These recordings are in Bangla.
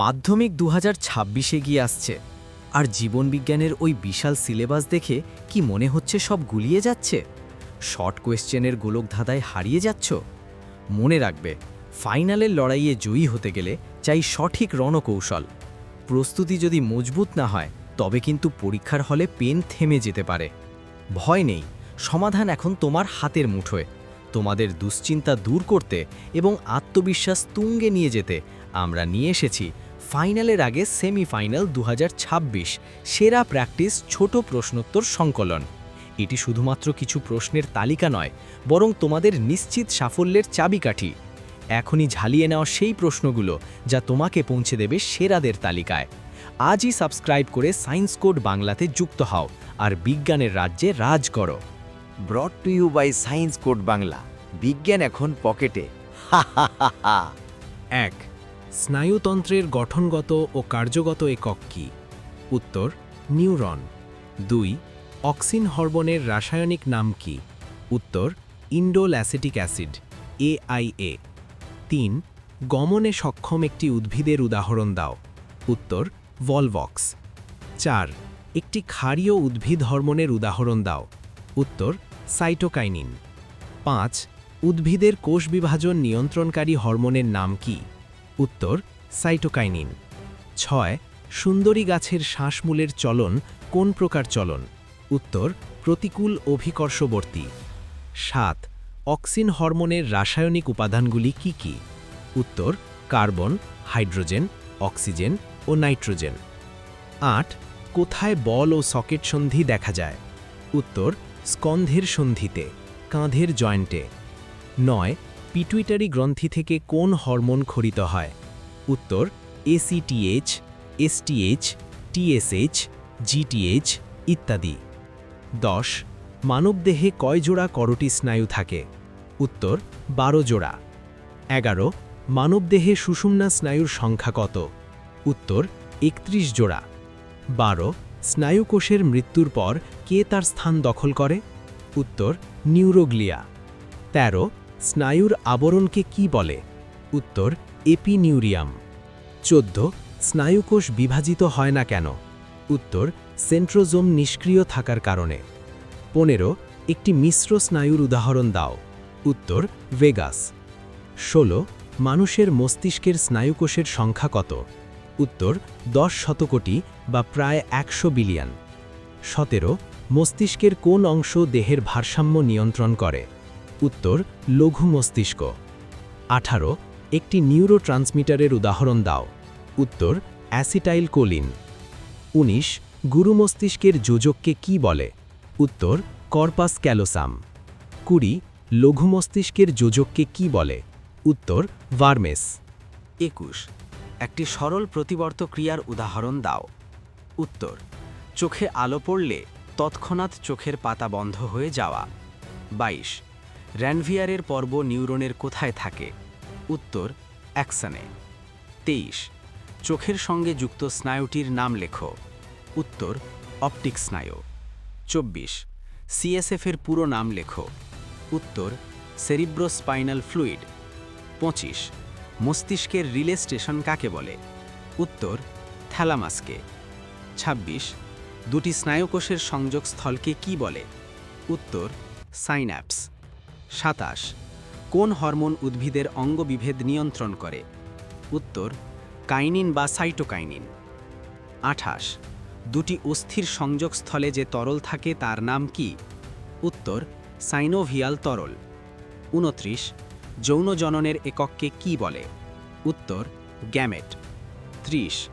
মাধ্যমিক দু হাজার গিয়ে আসছে। আর জীবনবিজ্ঞানের ওই বিশাল সিলেবাস দেখে কি মনে হচ্ছে সব গুলিয়ে যাচ্ছে? শর্ট কোয়েশ্চেনের গোলকধাঁধায় হারিয়ে যাচ্ছ? মনে রাখবে, ফাইনালের লড়াইয়ে জয়ী হতে গেলে চাই সঠিক রণকৌশল। প্রস্তুতি যদি মজবুত না হয়, তবে কিন্তু পরীক্ষার হলে পেন থেমে যেতে পারে। ভয় নেই, সমাধান এখন তোমার হাতের মুঠোয়। তোমাদের দুশ্চিন্তা দূর করতে এবং আত্মবিশ্বাস তুঙ্গে নিয়ে যেতে আমরা নিয়ে এসেছি। ফাইনালের আগে সেমিফাইনাল দু হাজার ছাব্বিশ সেরা প্র্যাকটিস ছোট প্রশ্নোত্তর সংকলন। এটি শুধুমাত্র কিছু প্রশ্নের তালিকা নয় বরং তোমাদের নিশ্চিত সাফল্যের চাবিকাঠি। এখনই ঝালিয়ে নেওয়া সেই প্রশ্নগুলো যা তোমাকে পৌঁছে দেবে সেরাদের তালিকায়। আজই সাবস্ক্রাইব করে সায়েন্স কোড বাংলাতে যুক্ত হও আর বিজ্ঞানের রাজ্যে রাজ করো। Brought to you by science code Bangla বিজ্ঞান এখন পকেটে। হা হা হা হা। এক স্নায়ুতন্ত্রের গঠনগত ও কার্যগত একক কি? উত্তর, নিউরন। দুই, অক্সিন হরমোনের রাসায়নিক নাম কি? উত্তর ইন্ডোল অ্যাসিটিক অ্যাসিড এআইএ তিন, গমনে সক্ষম একটি উদ্ভিদের উদাহরণ দাও। উত্তর, ভলভক্স। চার, একটি ক্ষারীয় উদ্ভিদ হরমোনের উদাহরণ দাও। উত্তর, সাইটোকাইনিন। পাঁচ, উদ্ভিদের কোষ বিভাজন নিয়ন্ত্রণকারী হরমোনের নাম কি? উত্তর, সাইটোকাইনিন। ছয়, সুন্দরী গাছের শ্বাসমূলের চলন কোন প্রকার চলন? উত্তর, প্রতিকূল অভিকর্ষবর্তী। সাত, অক্সিন হরমোনের রাসায়নিক উপাদানগুলি কি কি? উত্তর, কার্বন, হাইড্রোজেন, অক্সিজেন ও নাইট্রোজেন। আট, কোথায় বল ও সকেট সন্ধি দেখা যায়? উত্তর, স্কন্ধের সন্ধিতে, কাঁধের জয়েন্টে। নয় পিটুইটারি গ্রন্থি থেকে কোন হরমোন খরিত হয়? উত্তর এসিটিএইচ এসটিএইচ টিএসএইচ জিটিএইচ ইত্যাদি। দশ, মানবদেহে কয় জোড়া করটি স্নায়ু থাকে? উত্তর, বারো জোড়া। এগারো, মানবদেহে সুষুম্না স্নায়ুর সংখ্যা কত? উত্তর, একত্রিশ জোড়া। বারো, স্নায়ুকোষের মৃত্যুর পর কে তার স্থান দখল করে? উত্তর, নিউরোগ্লিয়া। ১৩ স্নায়ুর আবরণকে কি বলে? উত্তর, এপিনিউরিয়াম। চোদ্দ, স্নায়ুকোষ বিভাজিত হয় না কেন? উত্তর, সেন্ট্রোজোম নিষ্ক্রিয় থাকার কারণে। পনেরো, একটি মিশ্র স্নায়ুর উদাহরণ দাও। উত্তর, ভেগাস। ষোলো, মানুষের মস্তিষ্কের স্নায়ুকোষের সংখ্যা কত? উত্তর, দশ শতকোটি বা প্রায় একশো বিলিয়ন। সতেরো, মস্তিষ্কের কোন অংশ দেহের ভারসাম্য নিয়ন্ত্রণ করে? উত্তর, লঘু মস্তিষ্ক। আঠারো, একটি নিউরো ট্রান্সমিটারের উদাহরণ দাও। উত্তর অ্যাসিটাইল কোলিন ১৯ গুরু মস্তিষ্কের যোজককে কি বলে? উত্তর, কর্পাস ক্যালোসাম। কুড়ি, লঘু মস্তিষ্কের যোজককে কি বলে? উত্তর, ভার্মেস। একুশ, একটি সরল প্রতিবর্ত ক্রিয়ার উদাহরণ দাও। উত্তর, চোখে আলো পড়লে তৎক্ষণাৎ চোখের পাতা বন্ধ হয়ে যাওয়া। ২২ র্যানভিয়ারের পর্ব নিউরনের কোথায় থাকে? উত্তর, অ্যাকশনে। তেইশ, চোখের সঙ্গে যুক্ত স্নায়ুটির নাম লেখো। উত্তর, অপটিক স্নায়ু। চব্বিশ, সিএসএফের পুরো নাম লেখো। উত্তর, সেরিব্রোস্পাইনাল ফ্লুইড। পঁচিশ, মস্তিষ্কের রিলে স্টেশন কাকে বলে? উত্তর, থ্যালামাসকে। ২৬ দুটি স্নায়ুকোষের সংযোগস্থলকে কি বলে? উত্তর, সাইন্যাপস। সাতাশ, কোন হরমোন উদ্ভিদের অঙ্গবিভেদ নিয়ন্ত্রণ করে? উত্তর, কাইনিন বা সাইটোকাইনিন। আঠাশ, দুটি অস্থির সংযোগস্থলে যে তরল থাকে তার নাম কি? উত্তর, সাইনোভিয়াল তরল। উনত্রিশ, যৌন জননের একককে কি বলে? উত্তর, গ্যামেট। ত্রিশ,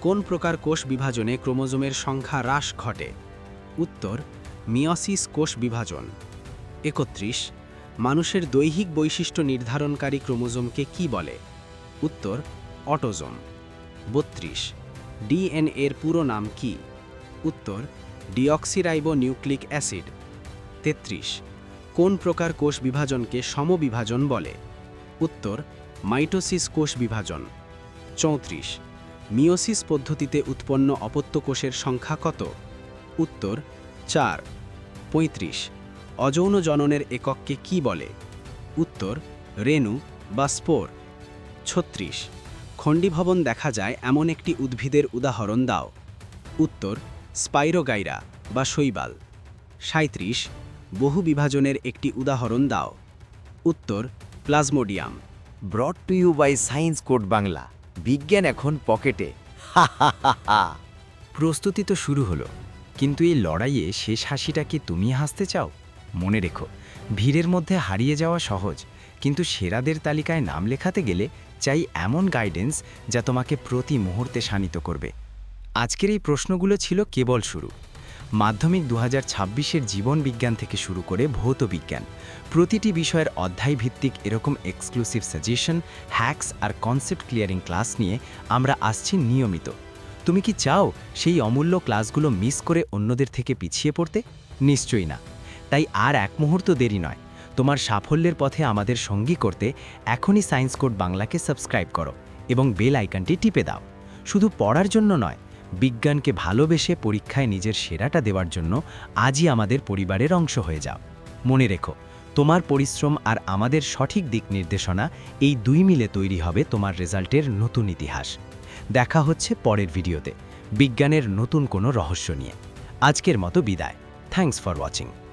কোন প্রকার কোষ বিভাজনে ক্রোমোজোমের সংখ্যা হ্রাস ঘটে? উত্তর, মিয়সিস কোষ বিভাজন। একত্রিশ মানুষের দৈহিক বৈশিষ্ট্য নির্ধারণকারী ক্রোমোজোমকে কি বলে? উত্তর, অটোজোম। বত্রিশ, ডিএনএর পুরো নাম কি? উত্তর ডিঅক্সিরাইবো নিউক্লিক অ্যাসিড। তেত্রিশ, কোন প্রকার কোষ বিভাজনকে সমবিভাজন বলে? উত্তর, মাইটোসিস কোষ বিভাজন। চৌত্রিশ মিওসিস পদ্ধতিতে উৎপন্ন অপত্য কোষের সংখ্যা কত? উত্তর, চার। পঁয়ত্রিশ অযৌন জননের একককে কি বলে? উত্তর, রেণু বা স্পোর। ছত্রিশ, খণ্ডীভবন দেখা যায় এমন একটি উদ্ভিদের উদাহরণ দাও। উত্তর, স্পাইরোগাইরা বা শৈবাল। সাঁত্রিশ বহু বিভাজনের একটি উদাহরণ দাও। উত্তর, plasmodium. Brought to you by science code Bangla বিজ্ঞান এখন পকেটে। প্রস্তুতি তো শুরু হলো, কিন্তু এই লড়াইয়ে শেষ হাসিটা কি তুমি হাসতে চাও? মনে রেখো, ভিড়ের মধ্যে হারিয়ে যাওয়া সহজ, কিন্তু সেরাদের তালিকায় নাম লেখাতে গেলে চাই এমন গাইডেন্স যা তোমাকে প্রতি মুহূর্তে শানিত করবে। আজকের এই প্রশ্নগুলো ছিল কেবল শুরু। মাধ্যমিক দু হাজার জীবন বিজ্ঞান থেকে শুরু করে ভৌত বিজ্ঞান। প্রতিটি বিষয়ের অধ্যায় ভিত্তিক এরকম এক্সক্লুসিভ সাজেশন হ্যাকস আর কনসেপ্ট ক্লিয়ারিং ক্লাস নিয়ে আমরা আসছি নিয়মিত। তুমি কি চাও সেই অমূল্য ক্লাসগুলো মিস করে অন্যদের থেকে পিছিয়ে পড়তে? নিশ্চয়ই না। তাই আর এক মুহূর্ত দেরি নয়। তোমার সাফল্যের পথে আমাদের সঙ্গী করতে এখনই সায়েন্স কোড বাংলাকে সাবস্ক্রাইব করো এবং বেল আইকনটি টিপে দাও। শুধু পড়ার জন্য নয়, বিজ্ঞানকে ভালোবেসে পরীক্ষায় নিজের সেরাটা দেওয়ার জন্য আজই আমাদের পরিবারের অংশ হয়ে যাও। মনে রেখো, তোমার পরিশ্রম আর আমাদের সঠিক দিক নির্দেশনা এই দুই মিলে তৈরি হবে তোমার রেজাল্টের নতুন ইতিহাস। দেখা হচ্ছে পরের ভিডিওতে। বিজ্ঞানের নতুন কোনো রহস্য নিয়ে। আজকের মতো বিদায়। Thanks for watching.